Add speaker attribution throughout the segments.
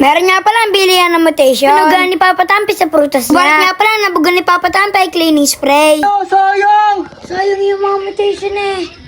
Speaker 1: Meron nga pala ang bilihan ng mutation. Pinugan ni Papa Tampi sa prutas niya. Subalit nga pala, nabugan ni Papa Tampi ay cleaning spray.
Speaker 2: Oh, sayang!
Speaker 1: Sayang yung mga mutation eh.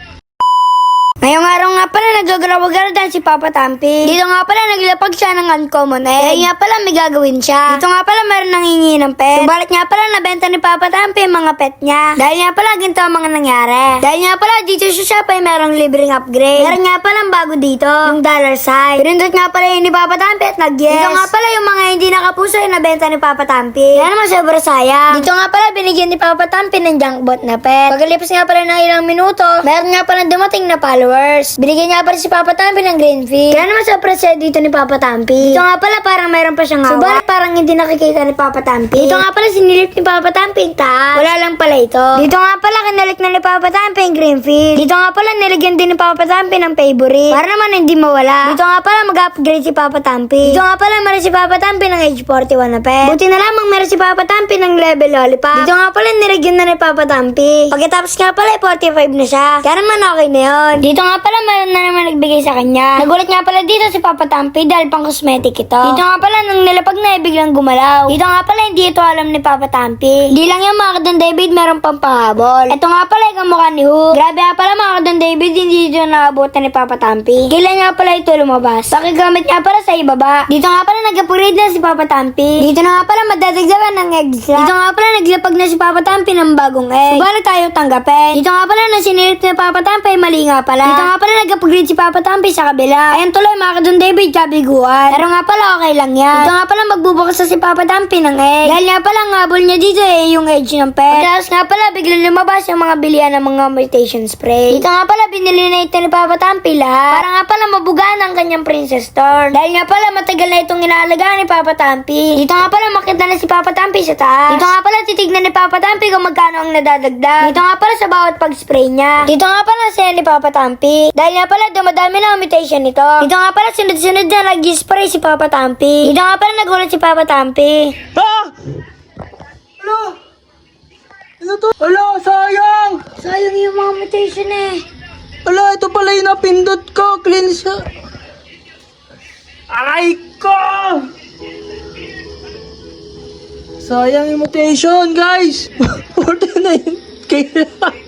Speaker 1: Ngayong araw nga pala nagagaraw-garadan si Papa Tampi. Dito nga pala naglapag siya ng uncommon egg. Kaya nga pala may gagawin siya. Dito nga pala meron nangingi ng pet. Subalit nga pala nabenta ni Papa Tampi yung mga pet niya. Dahil nga pala ginto ang mga nangyari. Dahil nga pala dito sa shop ay merong libreng upgrade. Meron nga pala ang bago dito, yung dollar sign. Pinindot nga pala yun ni Papa Tampi at nag-yes. Dito nga pala yung mga hindi nakapuso yung nabenta ni Papa Tampi. Kaya naman sobra sayang. Dito nga pala binigyan ni Papa Tampi ng junkbot na pet. Pagkalipas nga pala ng ilang minuto, meron nga pala dumating na followers. Binigyan nga pala si Papa Tampi ng green fee. Kaya naman sobra saya dito ni Papa Tampi. Dito nga pala parang mayroon pa siyang hawak. Subalit parang hindi nakikita ni Papa Tampi. Dito nga pala sinilip ni Papa Tampi taas. Wala lang pala ito. Dito nga pala kinalik na ni Papa Tampi yung green fee. Dito nga pala nilagyan din ni Papa Tampi ng favorite. Para naman hindi mawala. Dito nga pala mag-upgrade si Papa Tampi. Dito nga pala meron si Papa Tampi ng age 41 na pet. Buti na lamang meron si Papa Tampi ng level lollipop. Dito nga pala nilagyan na ni Papa Tampi. Pagkatapos nga pala, eh, 45 na siya. Kaya naman okay na yun. Dito nga pala meron na naman nagbigay sa kanya. Nagulat nga pala dito si Papa Tampi dahil pang cosmetic ito. Dito nga pala nang nilapag na, eh, biglang gumalaw. Dito nga pala hindi ito alam ni Papa Tampi. Hindi lang yan mga kadon David meron pang pahabol. Ito nga pala yung mukha ni Hook. Grabe nga pala mga kadon David hindi dito naabutan ni Papa Tampi. Kailan nga pala ito lumabas? Pakigamit nga pala sa ibaba. Dito nga pala nag-upgrade na si Papa Tampi. Dito na nga pala madadagdagan ng eggs na. Dito nga pala naglapag na si Papa Tampi ng bagong egg. Subalit tayo tanggapin. Dito nga pala na sinilip ni Papa Tampi mali nga pala. Dito nga pala nag-upgrade si Papa Tampi sa kabila. Ayan tuloy mga kadon David kabiguan. Pero nga pala okay lang yan. Dito nga pala magbubukas na si Papa Tampi ng egg. Dahil nga pala ang habol niya dito eh yung edge ng pet. Tapos nga pala biglang lumabas yung mga bilihan ng mga mutation spray. Dito nga pala binili na ito ni Papa Tampi lahat. Para nga pala mabugaan ang kanyang princess storm. Dahil nga pala matagal na itong inaalagaan ni Papa Tampi. Dito nga pala makita na si Papa Tampi sa taas. Dito nga pala titignan ni Papa Tampi kung magkano ang nadadagdag. Dito nga pala sa bawat pag-spray niya. Dito nga pala saya ni Papa Tampi. Dahil nga pala dumadami na ang mutation nito. Dito nga pala sunod-sunod na nag-spray si Papa Tampi. Dito nga pala nagulat si Papa Tampi.
Speaker 2: Ah! Ala! Ano to? Ala, sayang!
Speaker 1: Sayang yung mga mutation eh.
Speaker 2: Ala, ito pala yung napindot ko. Clean siya. Aray ko! Sayang yung mutation, guys. 49k Ayun,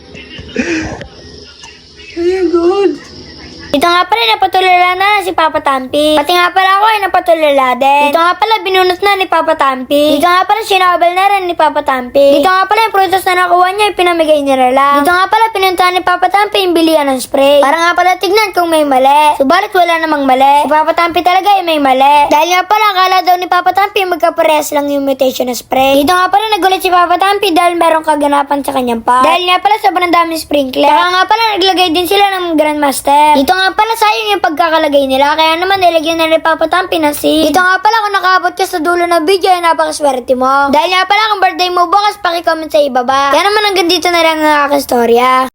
Speaker 1: Dito nga pala napatulala na si Papa Tampi. Pati nga pala ako ay napatulala din. Dito nga pala binunot na ni Papa Tampi. Dito nga pala sinabal na rin ni Papa Tampi. Dito nga pala yung prutas na nakuha niya ay pinamigay niya lang. Dito nga pala pinuntahan ni Papa Tampi yung bilihan ng spray. Para nga pala tignan kung may mali. Subalit wala namang mali. Si Papa Tampi talaga ay may mali. Dahil nga pala akala daw ni Papa Tampi magkapares lang yung mutation na spray. Dito nga pala nagulat si Papa Tampi dahil merong kaganapan sa kanyang pa. Dahil nga pala sobrang daming sprinkler. Saka nga pala naglagay din sila ng Grandmaster. Dito nga pala sayang yung pagkakalagay nila. Kaya naman nilagyan na ni Papa Tampi ng seed. Dito nga pala kung nakaabot ka sa dulo ng video ay napakaswerte mo. Dahil nga pala kung birthday mo bukas pakicomment sa ibaba. Kaya naman hanggang dito na lang ang aking storya.